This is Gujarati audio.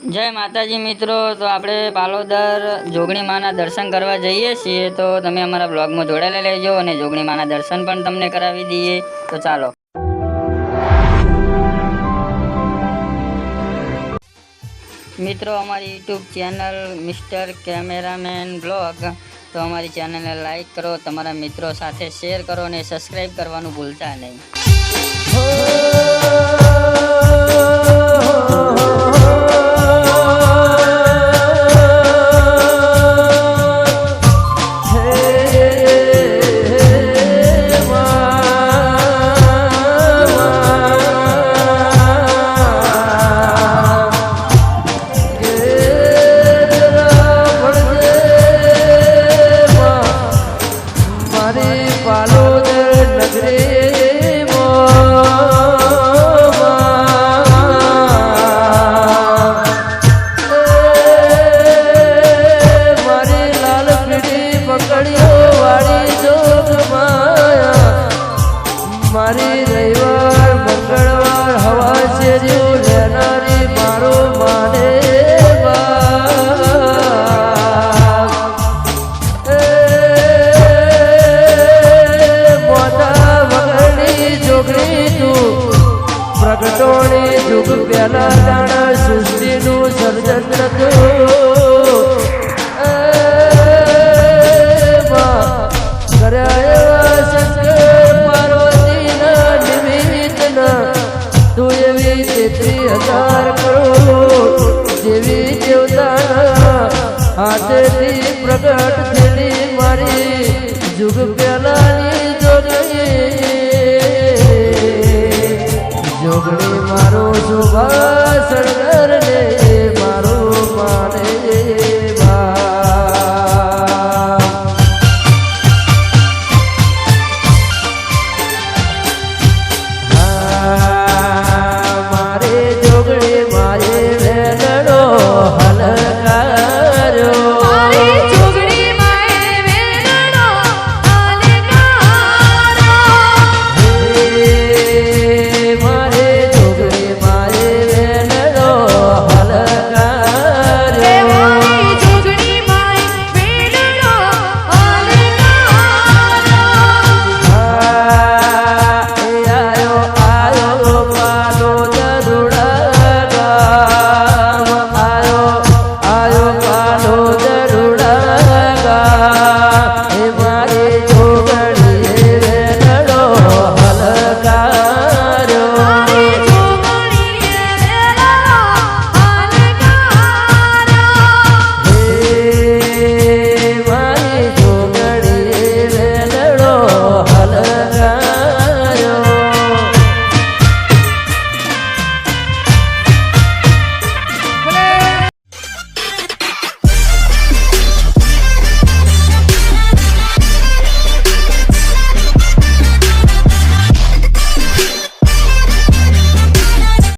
જય માતાજી મિત્રો, તો આપણે પાલોદર જોગણી માના દર્શન કરવા જઈએ છીએ, તો તમે અમારા બ્લોગમાં જોડાયેલા લેજો અને જોગણી માના દર્શન પણ તમને કરાવી દઈએ. તો ચાલો. મિત્રો, અમારી YouTube channel mister cameraman blog, તો અમારી ચેનલને લાઈક કરો, તમારા મિત્રો સાથે શેર કરો અને સબસ્ક્રાઈબ કરવાનું ભૂલતા નહીં. મારી પાલોદર નગરી જુગ પેલા જાણ સૃષ્ટિનું સર્જન નતું કર્યા એવા શંકર પાર્વતીના નિમિત્તના. તું મારો શુભ સરદાર ને મારો માને.